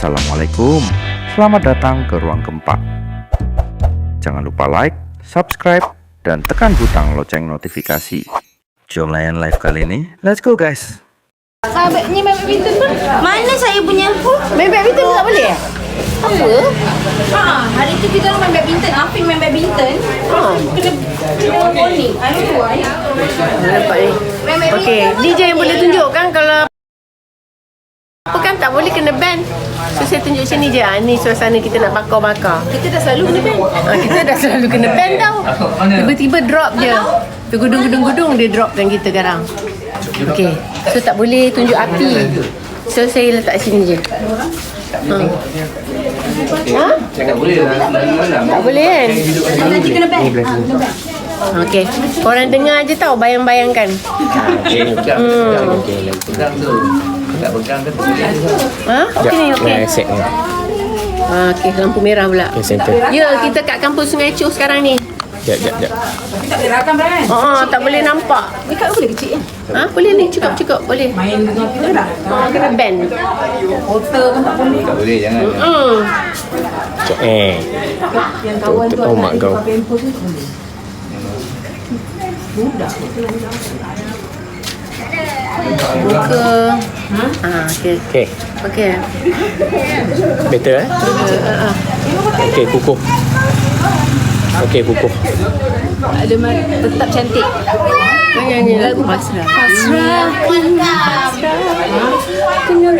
Assalamualaikum Selamat datang ke Ruang Gempa Jangan lupa like, subscribe, dan tekan butang loceng notifikasi Jom layan live kali ini Let's go guys Sahabat ni main badminton pun Mana saya punya badminton pun tak boleh eh? Apa? Ha, hari tu kita orang main badminton. Afin main badminton. Ha. Kena kena warning. I don't know why. Nampak ni. Okey, DJ yang boleh tunjuk kan kalau apa kan tak boleh kena ban. So saya tunjuk sini je. Ah ni suasana kita nak bakar-bakar. Kita dah selalu kena ban. Ha, kita dah selalu kena ban tau. Tiba-tiba drop je. Tergudung-gudung-gudung dia dropkan kita sekarang. Okey. So tak boleh tunjuk api. So saya letak sini je. Ha. Ha? Tak boleh lah. Tak boleh kan? Nanti kena ban. Okey. Korang dengar je tau bayang-bayangkan. Okey, pegang. Hmm. Tak pegang ke tu? Ha? Okey ni okey. set ni. Ha, okey lampu merah pula. Okey, center. Ya, kita kat kampung Sungai Cuh sekarang ni. Jap, jap, jap. Tak boleh rakam kan? Ha, tak boleh nampak. Dekat boleh kecil kan? Ha, boleh ni cukup cukup boleh. Main dengan kita dah. Ha, kena ban. Hotel kan tak boleh. Tak boleh, jangan. Hmm. Cok, eh. Yang kawan tu Oh, dia kau. handphone tu boleh. Buka. Ha, okey. Okey, Okey. better eh? Ha, ha. Okey, kukuh. Okey, kukuh. Ada ma- tetap cantik. Kau nyanyi lagu pasrah. Pasrah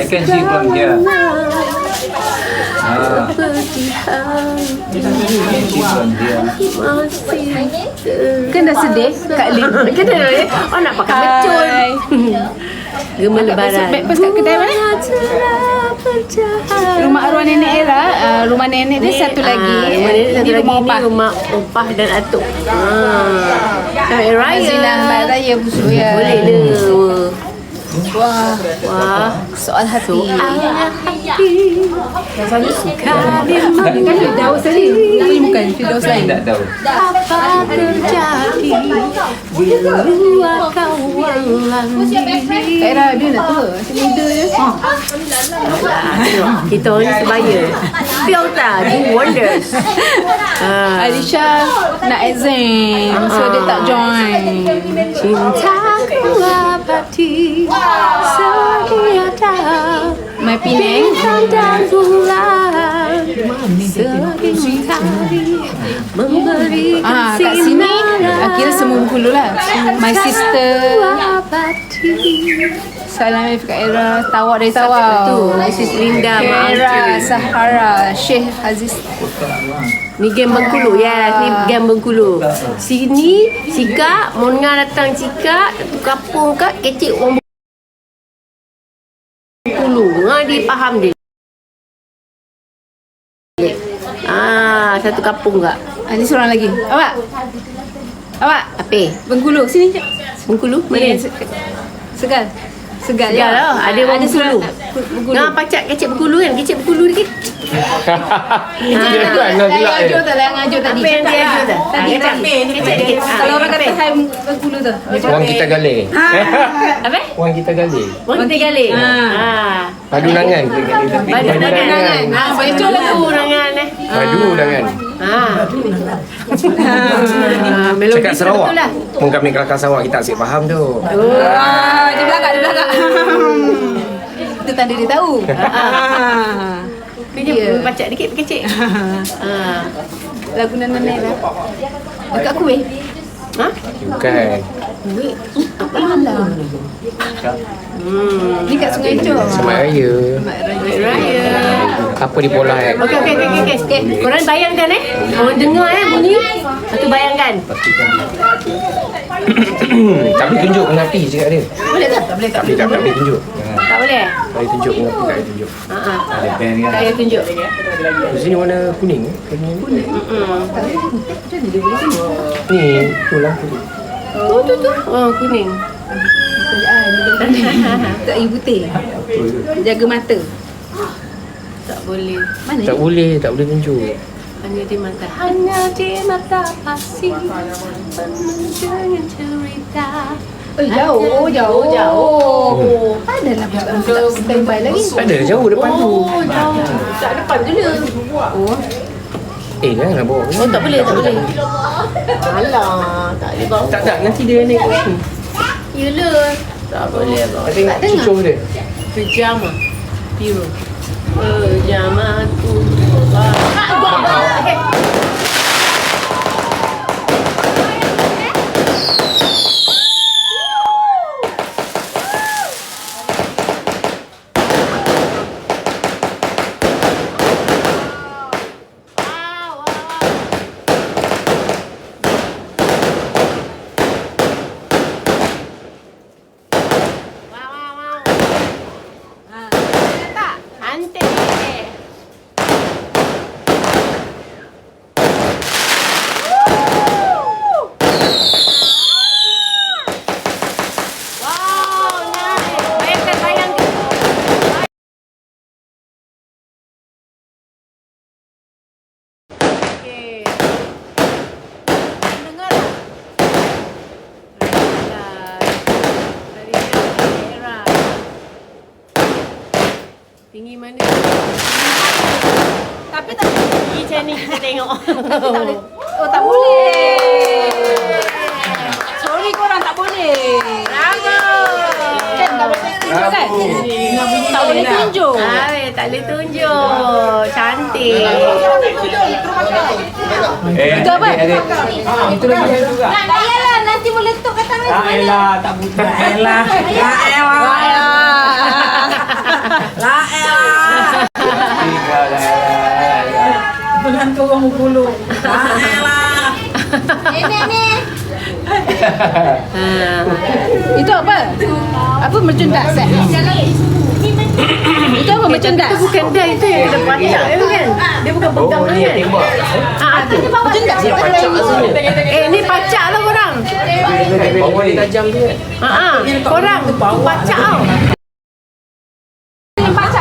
I can see from here. Ah, Kan dah sedih Kak Lin Kan dah sedih Oh nak pakai becul Gemar lebaran Breakfast kat kedai mana? Rumah arwah nenek Era, uh, rumah nenek dia satu lagi. Ah, rumah nenek satu Ini lagi rumah ni opah. rumah opah dan atuk. Ah. Sampai raya. Azilah Mbak Raya ya. Boleh le. Wah, Wah. soal hati. hati. Rasanya suka. Kan Firdaus tadi. Tapi bukan Firdaus lain. tak tahu. Apa terjadi bila kawan lagi? Era dia nak tua. Macam muda je. Alah, Kita orang ni sebaya. Filter do wonders. Ah. Alisha nak exam. So dia tak join. Cintaku abadi Setiada My Penang. Dan bulan Sering kali Memberi Ah, kat sini ah, kira semua Bengkulu lah. My sister. Salam Ifka Era. Tawak dari Tawak. Tu, Mrs. Linda Era Sahara Syekh Aziz. Ni game Bengkulu ya, ni game Bengkulu. Sini Sika, Mona datang Sika, satu kampung kat kecil orang Ha dia faham dia. Ah, satu kampung kak. ah, Ni seorang lagi Awak Awak Apa? Bengkulu Sini jap Bengkulu? Mana? Segal Segal Segal lah. Ada orang Ada Bengkulu. Bengkulu Nah, pacak kecil Bengkulu kan? Kecil Bengkulu ni. Tu anak gelak Yang dia. ajuh tu lah Yang ajuh tadi Apa yang dia ajuh tu? Tadi Ah, Kalau orang kata hai Bengkulu tu Orang kita gali. Apa? Orang kita gali. Orang tiga kali. Ah. Ah. Padu nangan. kita Padu nangan. Ah, Ah, betul lah tu. Padu nangan eh. Padu nangan. Ah, melodi Cakap Sarawak. lah. Pun kami kelakar Sarawak kita asyik faham tu. Ah, Dia belakang Dia belakang Itu tanda dia tahu Ah. Dia je pacak dikit kecil. Ah. Lagu nenek lah Dekat kuih Ha? Bukan. Hmm. Ni kat Sungai Chor Selamat Raya. Raya. Apa di pola eh? Okey okey okey okey. Okay. Korang bayangkan eh. Korang dengar eh bunyi. Lepas tu bayangkan. Tak boleh tunjuk dengan api cakap dia. Boleh tak? Tak boleh Tak boleh, tak tak boleh tunjuk. Tak boleh. Tak boleh tunjuk dengan api, tak boleh tunjuk. Ha ah. Ada band kan. Tak payah tunjuk. Di sini warna kuning. eh? Kuning. Hmm. Ni, tu lampu tu. Tu tu tu. Oh kuning. Tak ibu teh Jaga mata Tak boleh. Mana Tak boleh, tak boleh tunjuk. Hanya di mata Hanya di mata pasti dengan cerita Eh, jauh, jauh, jauh. Adalah bukan standby lagi. Tak ada, jauh depan tu. Oh, jauh. kat depan tu dia. Oh, Eh, jangan nak bawa. oh tak boleh, tak boleh. Alah, tak boleh bawa. Tak, tak. Nanti dia naik ke sini. Yelah. Tak boleh bawa. Ada cucur dia. Pejama. Biru. Pejama tu. Ah, Cantik. Wow, nice. Bayangkan, bayangkan. Okey. Dengar tak? Dari daerah. Tinggi mana? Tapi tak Tinggi macam ni kita tengok. Oh tak boleh. Sorry korang tak boleh. Bravo. Kan tak boleh tunjuk kan? Tak boleh tunjuk. Ah, tak boleh tunjuk. Cantik. Eh, Itu apa? Itu lagi juga. Tak payahlah nanti meletup kat tangan Tak elah, tak buta. Tak elah. Tak elah. Tak elah. Tiga dah. Nenek ni. Ha. Itu apa? Apa mercundak set? Itu apa mercundak? Itu bukan dah itu yang kena pacak tu kan. Dia bukan pegang Oh, tu ni kan. tembak. Ah, tu. Mercundak Dia pacak rasanya. Eh, ni pacak lah korang. Bawa dia tajam tu kan? Ha ah, korang tu pacak tau.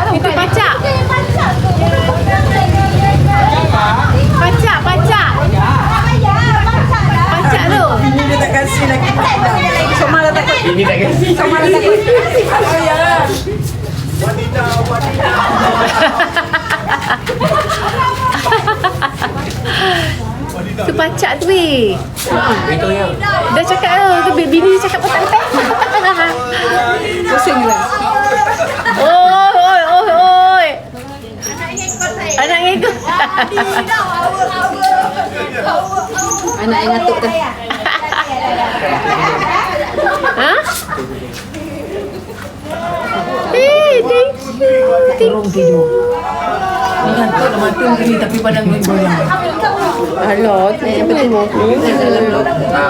Tu Itu pacak. Pacak, pacak. Pacak tu. Somala takut. Ini tak kasi. Somala takut. Tu pacak tu weh. Dah cakap tu. Tu bini dia cakap petang petang. Pusing lah. Oi, oi, oi, oi. Anak ngikut. Anak yang ngatuk tu. ha? Eh, Tolong tidur. Mengantuk dah mati ni tapi pandang goyang. Alah, tu yang penting mau.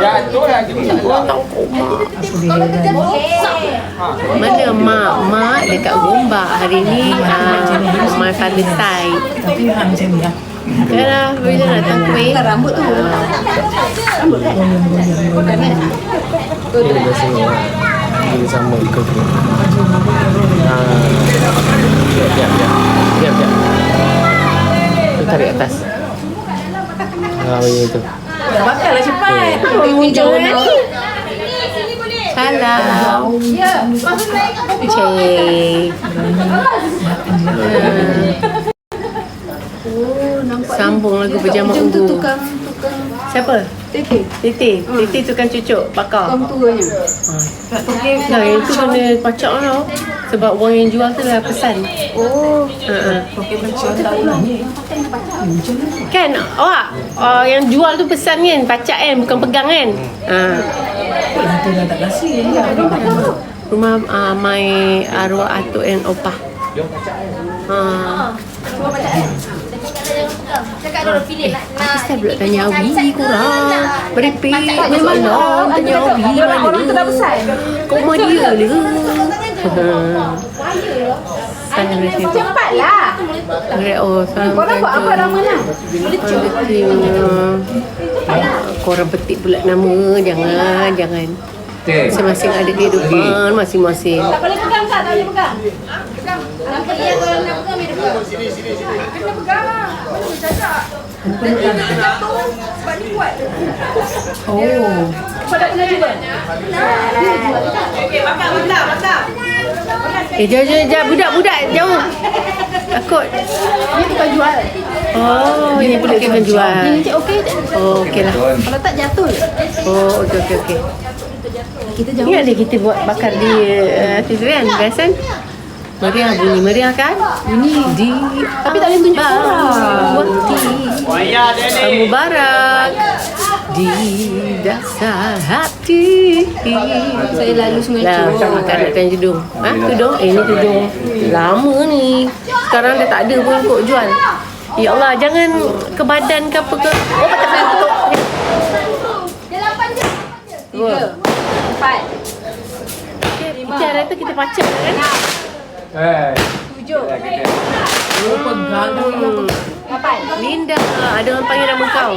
Jatuh lagi. Mana mak? Mak dekat Gombak hari ni. Uh, my father side. Tapi ha macam ni lah. Kan lah, bila datang kuih. Rambut tu. Dia biasanya. Dia sama ke Ah, macam itu. Dah bakal lah cepat. Hujung ni. Salam. Cik. Sambung lagu tu ungu. tukang tukang Siapa? tete. Titi. Titi tukang cucuk bakar. Tukang tuanya. Nah, yang tu kena pacak tau. Sebab orang yang jual tu dah pesan. Oh. Ha Pakai baca tahu lah ni. Kan? Awak uh, yang jual tu pesan kan? Pacak kan? Bukan pegang kan. Ha. Dah tak kasih. Rumah uh, my arwah atuk and opah. Ha. Cakap dulu pilih nak Apa saya pula tanya Awi korang Merepek. Masalah Tanya Awi mana Orang tu dah besar. Kau rumah dia? Le rasa Cepatlah. Oh salam Korang buat apa nama nak? Korang petik pula nama Jangan Jangan Masing-masing ada kehidupan Masing-masing Tak boleh pegang tak? Tak boleh pegang. Pegang. Nampak dia kalau nak pegang dia pegang. Kena pegang lah. Mana boleh cacat? Dia jatuh sebab ni kuat. Oh. Kau dah pernah cuba? Pernah. Dia jual tak? Okey, bakar, bakar, bakar. Eh, jauh, jauh, jauh. Budak-budak, jauh. Takut. Ini bukan jual. Oh, ini boleh kita jual. Ini cik okey tak? Oh, okey lah. Kalau tak jatuh. Oh, okey, okey, okey. Kita jauh. Ingat dia kita buat bakar di uh, tu kan, biasa Meriah bunyi meriah kan? Bunyi di Tapi tak boleh tunjuk orang. Waktu Mubarak di dasar hati. Saya lalu sungai Dah, Cuk. tak makan nakkan tudung. Ha, tudung? Eh, ni tudung lama ni. Sekarang dah tak ada pun kot jual. Ya Allah, jangan ke badan ke apa ke. Oh, boleh tutup. Dia lapan je. Tiga. Empat. Kita kata kita pacak kan? Tujuh. Hmm. Lapan. Linda, ada orang panggil nama kau.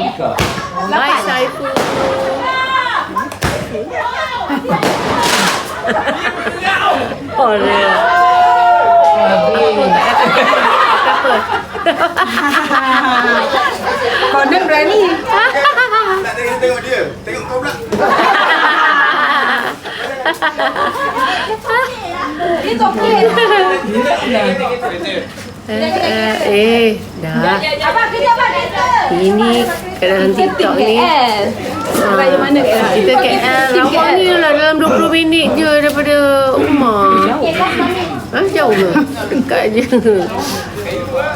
Hai Saiful. oh, dia. Apa? Tak apa. Konon berani. Tak tengok tengok dia. Tengok kau pula. Ini okey. Eh, eh, eh, dah. Abang kerja apa kerja? Ini kat dalam TikTok ni. Raya mana KL? Kita KL. Rawak ni lah dalam 20 minit je daripada rumah. Ha, jauh ke? Dekat je.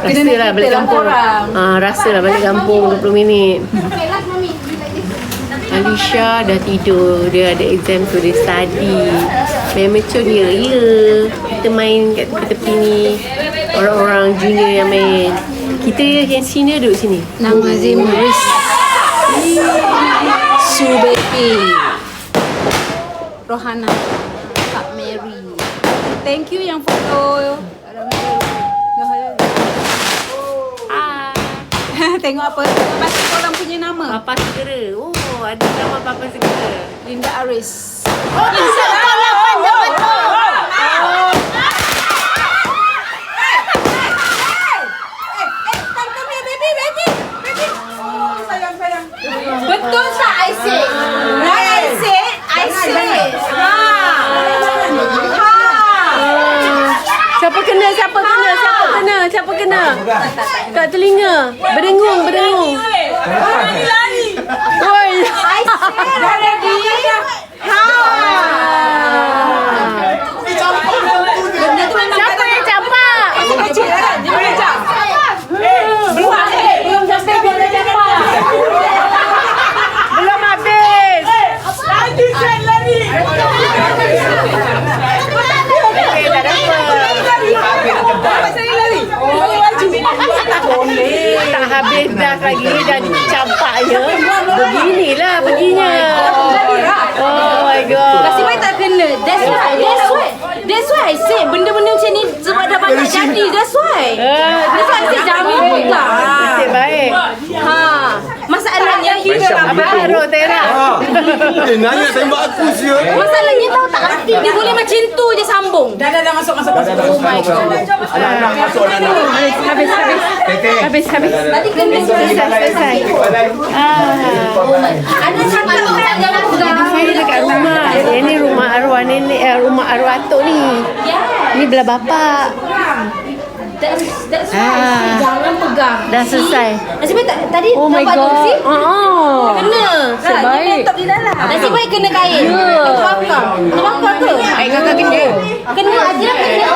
Rasa lah balik kampung. Ha, rasa lah balik kampung 20 minit. Alisha dah tidur. Dia ada exam so dia study. Macam dia. Ya. Kita main kat tepi-tepi ni. Orang-orang junior yang main. Kita yang senior duduk sini. Nama Zimris. Su baby. Rohana. Kak Mary. Thank you yang foto. Tengok apa? Pasti korang punya nama. Papa Segera. Oh, ada nama Papa Segera. Linda Aris. Oh, tak kau lapan dapat tu. Betul say? Right I say? I say. Ha. Ha. Siapa kena? Siapa kena? Siapa kena? Siapa kena? Kat telinga. Berdengung, berdengung. Oi. I say already. Ha. Benda tu memang Siapa yang campak? kecil kan? Dia boleh jam. Belum belum sampai bila campak. Belum habis. Okey, tak ada apa. Tak habis dah lagi dah dicampaknya. Beginilah perginya. Oh my god. Nasib baik tak kena. That's why. That's why. That's why I say benda-benda macam ni sebab dah banyak jadi. That's why. Ah, That's why I say jamin pun tak. Nasib baik. Ha. Apa baru Tera? Eh, nanya tembak aku siul. Masalahnya tahu tak Afi dia boleh macam tu je sambung. Dah, dah, dah masuk, masuk, masuk. Oh my god. Habis, habis. Habis, habis. Tadi kena Selesai, selesai. Ah. Ada cakap orang jangan pegang. Saya dekat rumah. Ini rumah arwah nenek, eh, rumah arwah atuk ni. Yeah. Ni belah bapak. That's, that's why Ah. jangan pegang. Dah selesai. Nasib baik tak- tadi Oh my nampak tu, god. see? Oh. Kena. Nasib baik. Dia di dalam. Nasib baik kena kain. Ya. Kena bakar. Kena bakar ke? Air kakak kena. Kena aja kena.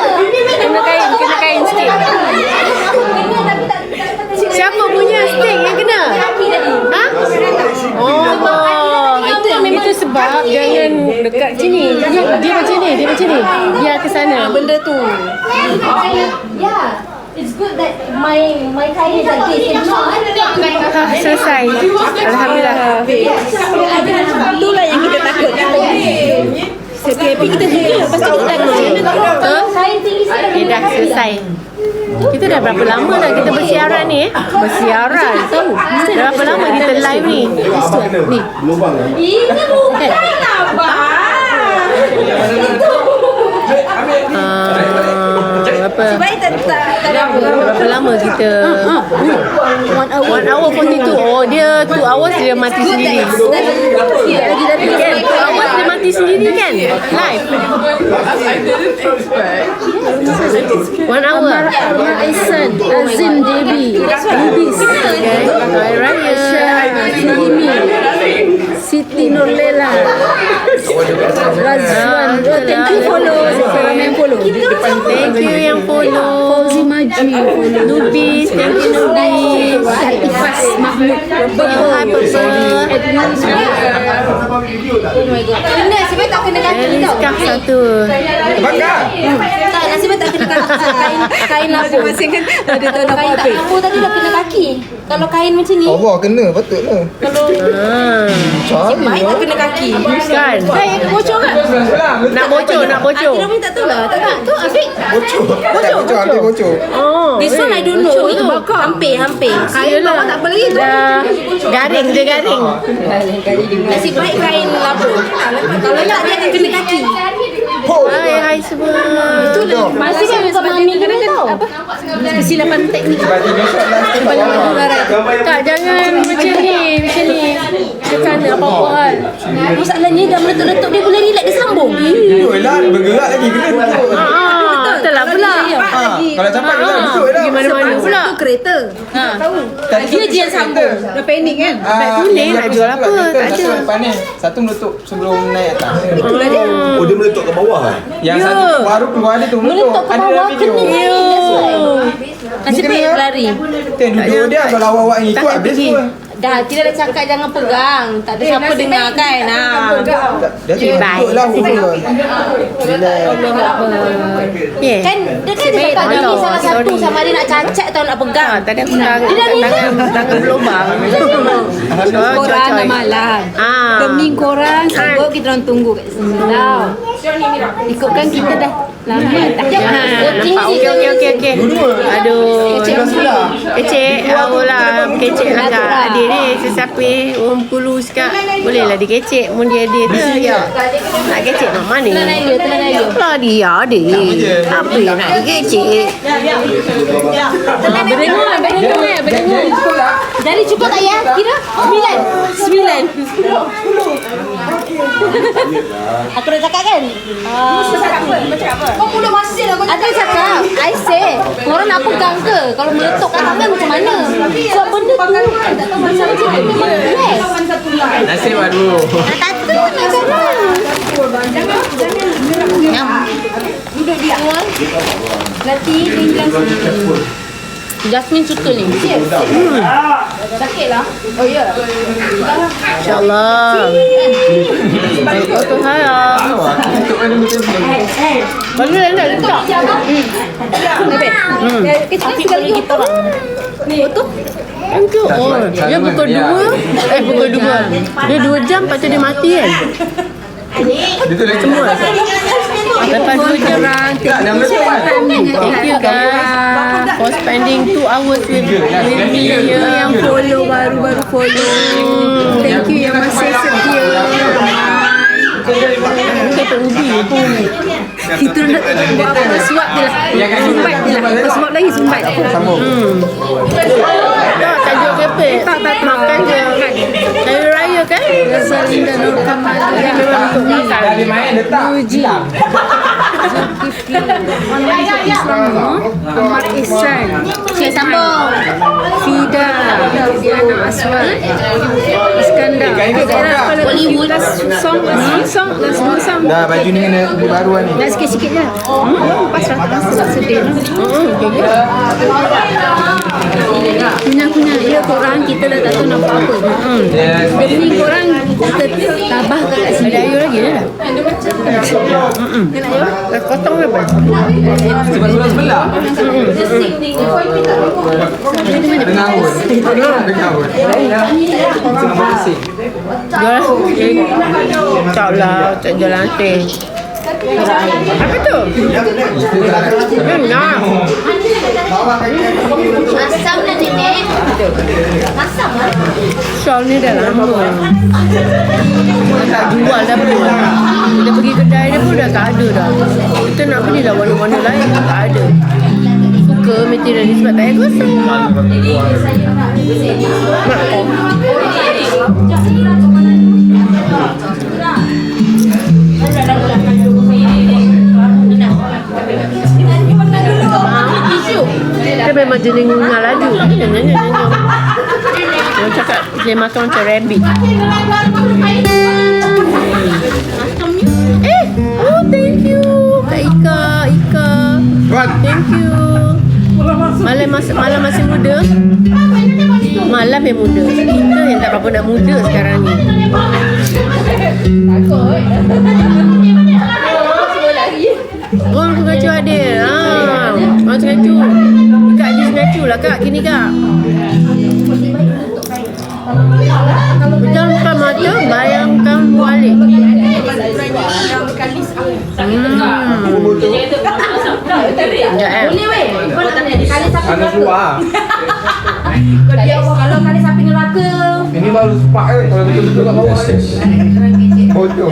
Kena kain, kena kain sikit. Kena tapi tak tak- tak Siapa punya stick yang kena? Ha? Oh, itu, itu sebab jangan dekat sini. Dia, dia macam ni, dia macam ni. Biar ke sana. Benda tu. Yeah. It's good that my my kain is like this. Selesai. Alhamdulillah. Itulah yang kita takutkan. Happy kita juga. Lepas tu kita takut. Kain tinggi. Eh, dah selesai. Kita dah berapa lama dah kita bersiaran ni eh? Bersiaran. Tahu. Dah berapa lama kita live ni? Ni. Ini bukan abang. Ah, berapa apa? Tak tak apa. Berapa lama kita? One hour. One hour 42. Oh, dia two hours dia mati sendiri. Lagi dari Kan? Two hours mati sendiri kan? Live. One hour. Amar Ihsan, oh Azim JB, Lubis, Okay. Raya. Fahimi, Siti Nurlela, Razwan. Oh, thank you follow. Yang follow. Thank you yang follow. Fauzi follow. Nubis, thank you Nubis. Ifas Mahmud. Hi, Papa. Oh my god. Kena, sebab tak kena kaki tau. Eliskah satu. Bakar. Tak, nasib tak kena kaki. Kain, kain lapuk. Masing kan ada tahu nak apa. Kain lapuk tadi dah kena kaki. Kalau kain macam ni, Allah kena patutlah. Ah, Cari. baik tak kena kaki. kan? Saya bocor kan? Nak bocor, nak bocor. Pun tak tahu lah. Tak tak. Tu Afiq. Bocor. Tak bocor, ambil bocor. Oh, This one I don't know. Itu hampir, hampir. Kain bawah tak apa lagi tu. Dah garing, dia garing. Nasib baik kain lapuk. Kalau tak dia akan kena kaki. Hai, hai semua. Masih kan bukan mami kena tau. Apa? Kesilapan teknik. Tak, jangan macam ni, macam ni. Kekana apa-apa hal. Masalahnya dah meletup-letup dia boleh relax dia sambung. Yolah, bergerak lagi kena tutup. Ah, betul lah Ha, kalau campak dia betul lah. Pergi mana-mana pula. Itu kereta. Ha. Tahu. Dia je yang sambung. Dah panik kan? Beg kuning nak jual apa? Tak ada. Satu depan ni Satu menutup sebelum naik atas Itulah dia. Oh, dia meletup ke bawah kan? Yang Ya. satu baru keluar dia tu Meletup ke Ada bawah kena naik. Nasib baik Kena. lari. Kita duduk dia Kalau awak-awak yang ikut Tak habis pun Dah, tidak ada cakap jangan pegang. Tak ada siapa dengar kan. Ha. Dia tu Bye. duduk lah Yeah. Kan dia kan dia cakap tak dia tahu. salah satu sama ada nak cacat atau nak pegang. Ah, tadi aku tangan, Dia dah tangan berlubang. Coy, coy, coy. malam. Ah. Demi korang sebab kita orang tunggu kat sini. Ikutkan kita dah lama tak. Ni Okey, okey, okey, okey. Aduh. Kecik. Oh lah, kecik lah kak. Adik ni sesapi orang kulu sekat. Boleh lah dia kecik. Mun dia dia tu ya. Nak kecik mak mana? Telan air, telan air. Lah dia adik. Apa yang nak dikecik? Berdengar, berdengar ya, berdengar. Jadi cukup tak ya? Kira sembilan. Sembilan. Aku dah cakap kan? Uh, cakap apa? Kau cakap apa? Kau mulut masih lah. Ada cakap. I say, korang nak pegang ke? Kalau meletup kat tangan macam mana? Sebab benda tu, benda macam tu memang bless. Nasib baru Tak tahu nak jalan. Jangan, Duduk di awal. Nanti dia hilang sendiri. Jasmine suka ni. Hmm. Sakit lah. Oh ya. InsyaAllah. Baik, oh Tuhan lah. Mana dah nak letak? Hmm. Tapi kalau kita Betul? Thank you. Oh, dia pukul dua. Eh, pukul dua. Dia dua jam, lepas tu dia mati kan? Dia tu lagi Semua. Lepas jam. Tak, dah meletup kan Thank you guys for spending two hours with, with me here yang follow baru-baru follow. Thank you yang masih setia. Kita tak ubi pun. Kita nak buat apa suap je lah. Sumbat je lah. Apa suap lagi sumbat. Sambung tajuk kepek. Tak, tak, makan je. Hari raya kan? Zalinda Nur Kamal. Dia memang untuk makan. Dah dia main letak Uji. Amar Ihsan. Okay, sambung. Fida. Diana Aswad. Iskandar. Bollywood. Last song, last song, last dua song. Dah baju ni kena baru lah ni Nak sikit-sikit je. Hmm, pas lah sebab sedih. Korang kita dah tak tahu nak buat apa. Hmm. Dia Demi korang kita tabah kat sini. Ada ayu lagi dah. Dah potong ke apa? sebelah sebelah Tengah pun Tengah pun Tengah bersih Jual InsyaAllah tak jual lantai Apa tu? Enak Masam Shawl ni dah lama. Tak jual dah pun. Kita pergi kedai dia pun dah tak ada dah. Kita nak beli lah warna-warna lain Tak ada. Suka materialis sebab tak payah gosok. Dia memang jenis ngah laju. Dia cakap dia makan macam rabbit. Eh, oh thank you. Kak Ika, Ika. Thank you. Malam masih malam masih muda. Malam yang muda. Kita yang tak berapa nak muda sekarang ni. Oh, kak. Kini kak. Pejamkan mata, bayangkan balik. Hmm. Sekejap eh. Ada keluar. Kalau kali samping neraka Ini baru sepak kan kalau betul-betul kat bawah ni. Bodoh.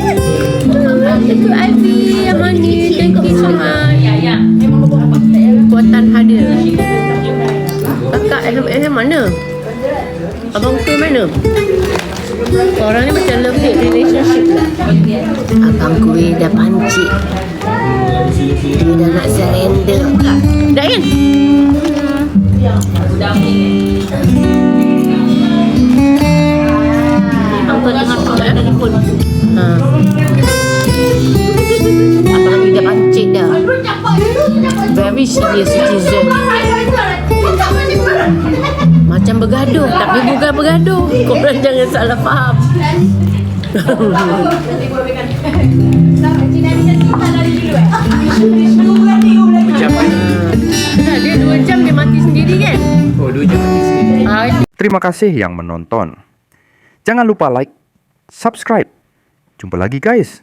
SM mana? Abang ke mana? Orang ni macam love hate relationship lah. Abang kuih dah pancit. Dia dah nak surrender. Dah kan? Abang tengah tolak telefon Ha. Abang ni dah pancit dah. Very serious citizen. Bergaduh Tapi bukan bergaduh Korang jangan salah faham Nah, dia dua jam dia mati sendiri kan? Oh, dua jam mati sini. Ah, Terima kasih yang menonton. Jangan lupa like, subscribe. Jumpa lagi guys.